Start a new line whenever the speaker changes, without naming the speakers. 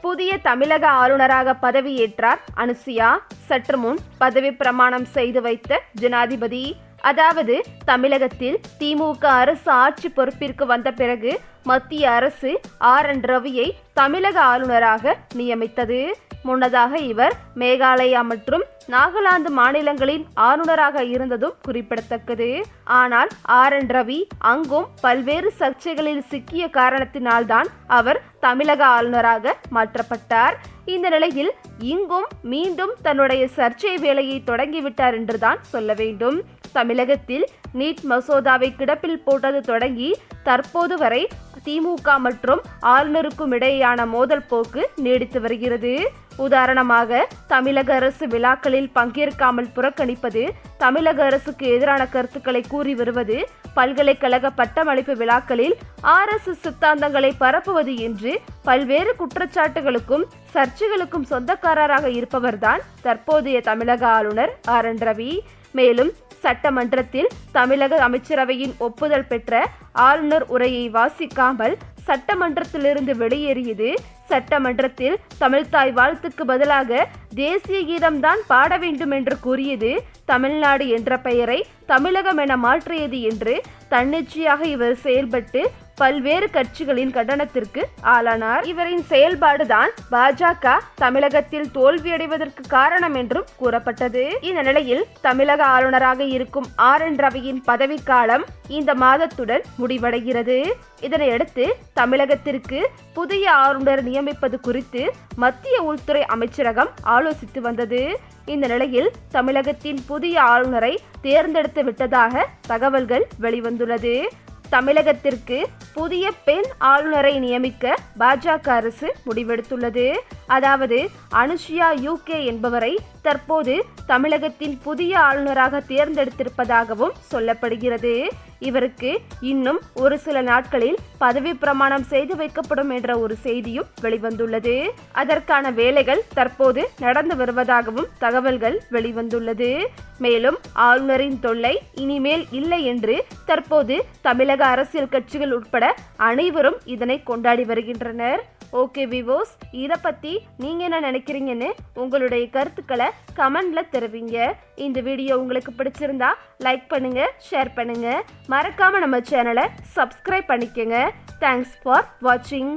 புதிய தமிழக ஆளுநராக பதவியேற்றார் அனுசியா. சற்று முன் பதவி பிரமாணம் செய்து வைத்த ஜனாதிபதி. அதாவது தமிழகத்தில் திமுக அரசு ஆட்சி பொறுப்பிற்கு வந்த பிறகு மத்திய அரசு ஆர். என். ரவியை தமிழக ஆளுநராக நியமித்தது. முன்னதாக இவர் மேகாலயா மற்றும் நாகாலாந்து மாநிலங்களின் ஆளுநராக இருந்ததும் குறிப்பிடத்தக்கது. ஆனால் ஆர். என். ரவி அங்கும் பல்வேறு சர்ச்சைகளில் சிக்கிய காரணத்தினால்தான் அவர் தமிழக ஆளுநராக மாற்றப்பட்டார். இந்த நிலையில் இங்கும் மீண்டும் தன்னுடைய சர்ச்சை வேலையை தொடங்கிவிட்டார் என்றுதான் சொல்ல வேண்டும். தமிழகத்தில் நீட் மசோதாவை கிடப்பில் போட்டது தொடங்கி தற்போது வரை திமுக மற்றும் ஆளுநருக்கும் இடையேயான மோதல் போக்கு நீடித்து வருகிறது. உதாரணமாக தமிழக அரசு விழாக்களில் பங்கேற்காமல் புறக்கணிப்பது தமிழக அரசுக்கு எதிரான கருத்துக்களை கூறி வருவது பல்கலைக்கழக பட்டமளிப்பு விழாக்களில் ஆர் எஸ் சித்தாந்தங்களை பரப்புவது என்று பல்வேறு குற்றச்சாட்டுகளுக்கும் சர்ச்சைகளுக்கும் சொந்தக்காரராக இருப்பவர்தான் தற்போதைய தமிழக ஆளுநர் ஆர் என் ரவி. மேலும் சட்டமன்றத்தில் தமிழக அமைச்சரவையின் ஒப்புதல் பெற்ற ஆளுநர் உரையை வாசிக்காமல் சட்டமன்றத்திலிருந்து வெளியேறியது. சட்டமன்றத்தில் தமிழ்தாய் வாழ்த்துக்கு பதிலாக தேசிய கீதம்தான் பாட வேண்டும் என்று கூறியது தமிழ்நாடு என்ற பெயரை தமிழகம் என மாற்றியது என்று தன்னிச்சையாக இவர் செயல்பட்டு பல்வேறு கட்சிகளின் கண்டனத்திற்கு ஆளானார். இவரின் செயல்பாடுதான் பாஜக தமிழகத்தில் தோல்வியடைவதற்கு காரணம் என்றும் கூறப்பட்டது. இந்த நிலையில் தமிழக ஆளுநராக இருக்கும் ஆர் என் ரவியின் பதவிக்காலம் இந்த மாதத்துடன் முடிவடைகிறது. இதனையடுத்து தமிழகத்திற்கு புதிய ஆளுநர் நியமிப்பது குறித்து மத்திய உள்துறை அமைச்சரகம் ஆலோசித்து வந்தது. இந்த நிலையில் தமிழகத்தின் புதிய ஆளுநரை தேர்ந்தெடுத்து விட்டதாக தகவல்கள் வெளிவந்துள்ளது. தமிழகத்திற்கு புதிய பெண் ஆளுநரை நியமிக்க பாஜக அரசு முடிவெடுத்துள்ளது. அதாவது அனுஷியா யூகே என்பவரை தற்போது தமிழகத்தின் புதிய ஆளுநராக தேர்ந்தெடுத்திருப்பதாகவும் சொல்லப்படுகிறது. இவருக்கு இன்னும் ஒரு சில நாட்களில் பதவி பிரமாணம் செய்து வைக்கப்படும் என்ற ஒரு செய்தியும் வெளிவந்துள்ளது. அதற்கான வேலைகள் தற்போது நடந்து வருவதாகவும் தகவல்கள் வெளிவந்துள்ளது. மேலும் ஆளுநரின் தொல்லை இனிமேல் இல்லை என்று தற்போது தமிழக அரசியல் கட்சிகள் உட்பட அனைவரும் இதனை கொண்டாடி வருகின்றனர். ஓகே விவோஸ் இதை பற்றி நீங்கள் என்ன நினைக்கிறீங்கன்னு உங்களுடைய கருத்துக்களை கமெண்ட்ல தெரிவிங்க. இந்த வீடியோ உங்களுக்கு பிடிச்சிருந்தா லைக் பண்ணுங்க ஷேர் பண்ணுங்க. மறக்காம நம்ம சேனலை சப்ஸ்கிரைப் பண்ணிக்கோங்க. தேங்க்ஸ் ஃபார் வாட்சிங்